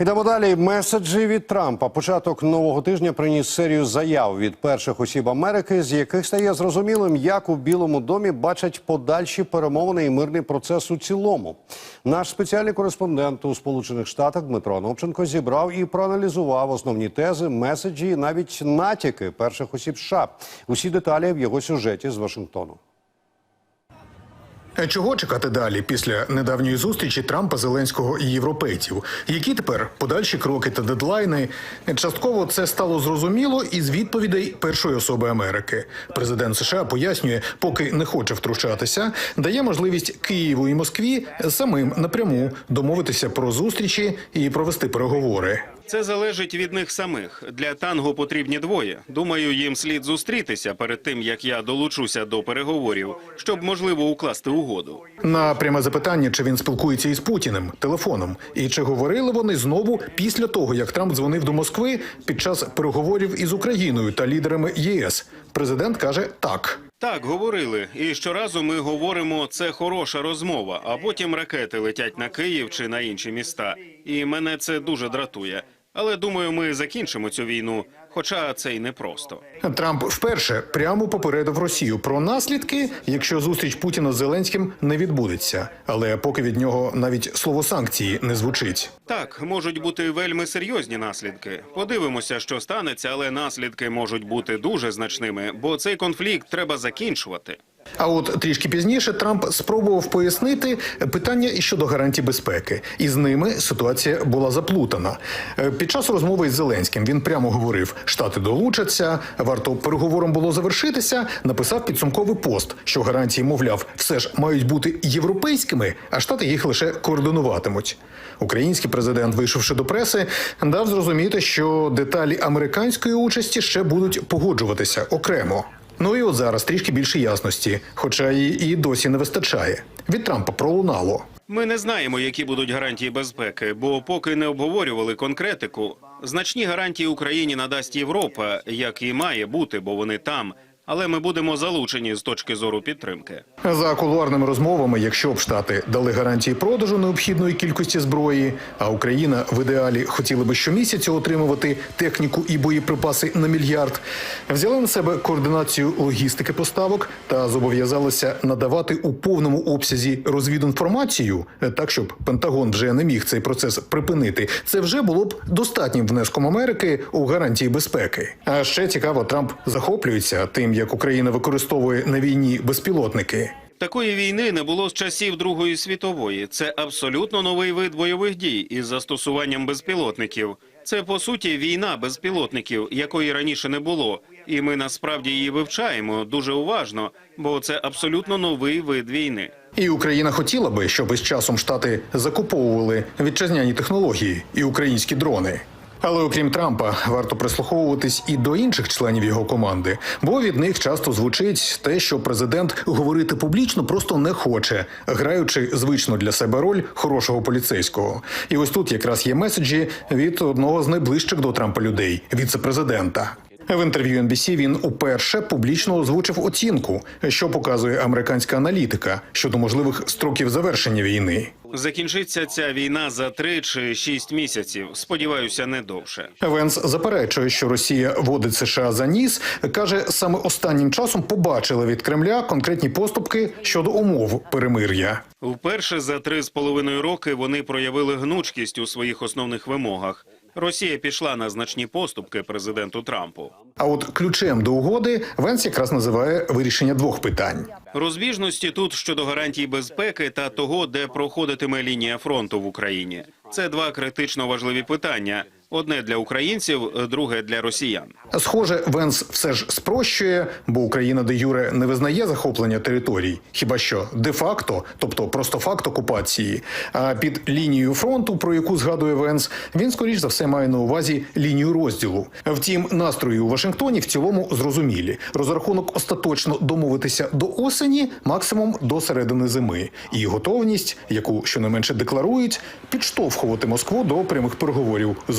Ідемо далі. Меседжі від Трампа. Початок нового тижня приніс серію заяв від перших осіб Америки, з яких стає зрозумілим, як у Білому домі бачать подальші перемовини і мирний процес у цілому. Наш спеціальний кореспондент у Сполучених Штатах Дмитро Анопченко зібрав і проаналізував основні тези, меседжі і навіть натяки перших осіб США. Усі деталі в його сюжеті з Вашингтону. А Чого чекати далі після недавньої зустрічі Трампа, Зеленського і європейців? Які тепер подальші кроки та дедлайни? Частково це стало зрозуміло із відповідей першої особи Америки. Президент США пояснює, поки не хоче втручатися, дає можливість Києву і Москві самим напряму домовитися про зустрічі і провести переговори. Це залежить від них самих. Для танго потрібні двоє. Думаю, їм слід зустрітися перед тим, як я долучуся до переговорів, щоб можливо укласти угоду. На пряме запитання, чи він спілкується із Путіним телефоном, і чи говорили вони знову після того, як Трамп дзвонив до Москви під час переговорів із Україною та лідерами ЄС. Президент каже так. Так, говорили. І щоразу ми говоримо, це хороша розмова, а потім ракети летять на Київ чи на інші міста. І мене це дуже дратує. Але думаю, ми закінчимо цю війну, хоча це й непросто. Трамп вперше прямо попередив Росію про наслідки, якщо зустріч Путіна з Зеленським не відбудеться. Але поки від нього навіть слово санкції не звучить. Так, можуть бути вельми серйозні наслідки. Подивимося, що станеться, але наслідки можуть бути дуже значними, бо цей конфлікт треба закінчувати. А от трішки пізніше Трамп спробував пояснити питання щодо гарантій безпеки, і з ними ситуація була заплутана. Е, Під час розмови із Зеленським він прямо говорив: Штати долучаться, варто переговорам було завершитися. Написав підсумковий пост, що гарантії, мовляв, все ж мають бути європейськими, а штати їх лише координуватимуть. Український президент, вийшовши до преси, дав зрозуміти, що деталі американської участі ще будуть погоджуватися окремо. Ну і от зараз трішки більше ясності, хоча її і досі не вистачає. Від Трампа пролунало. Ми не знаємо, які будуть гарантії безпеки, бо поки не обговорювали конкретику. Значні гарантії Україні надасть Європа, як і має бути, бо вони там. Але ми будемо залучені з точки зору підтримки. За кулуарними розмовами, якщо б штати дали гарантії продажу необхідної кількості зброї, а Україна в ідеалі хотіла би щомісяця отримувати техніку і боєприпаси на мільярд, взяли на себе координацію логістики поставок та зобов'язалися надавати у повному обсязі розвідінформацію, так щоб Пентагон вже не міг цей процес припинити. Це вже було б достатнім внеском Америки у гарантії безпеки. А ще цікаво, Трамп захоплюється тим, як Україна використовує на війні безпілотники. Такої війни не було з часів Другої світової. Це абсолютно новий вид бойових дій із застосуванням безпілотників. Це по суті війна безпілотників, якої раніше не було, і ми насправді її вивчаємо дуже уважно, бо це абсолютно новий вид війни. І Україна хотіла би, щоб із часом штати закуповували вітчизняні технології і українські дрони. Але окрім Трампа, варто прислуховуватись і до інших членів його команди, бо від них часто звучить те, що президент говорити публічно просто не хоче, граючи звичну для себе роль хорошого поліцейського. І ось тут якраз є меседжі від одного з найближчих до Трампа людей віце-президента. В інтерв'ю NBC він уперше публічно озвучив оцінку, що показує американська аналітика щодо можливих строків завершення війни. Закінчиться ця війна за три чи шість місяців. Сподіваюся, не довше. Венс заперечує, що Росія водить США за ніс. каже, саме останнім часом побачили від Кремля конкретні поступки щодо умов перемир'я. Вперше за три з половиною роки вони проявили гнучкість у своїх основних вимогах. Росія пішла на значні поступки президенту Трампу. А от ключем до угоди Венс якраз називає вирішення двох питань. Розбіжності тут щодо гарантій безпеки та того, де проходитиме лінія фронту в Україні. Це два критично важливі питання: одне для українців, друге для росіян. Схоже, Венс все ж спрощує, бо Україна де юре не визнає захоплення територій, хіба що де-факто, тобто просто факт окупації. А під лінією фронту, про яку згадує Венс, він скоріш за все має на увазі лінію розділу. Втім, настрої у Вашингтоні в цілому зрозумілі. Розрахунок остаточно домовитися до осені, максимум до середини зими, і готовність, яку щонайменше декларують, підштовхувати Москву до прямих переговорів з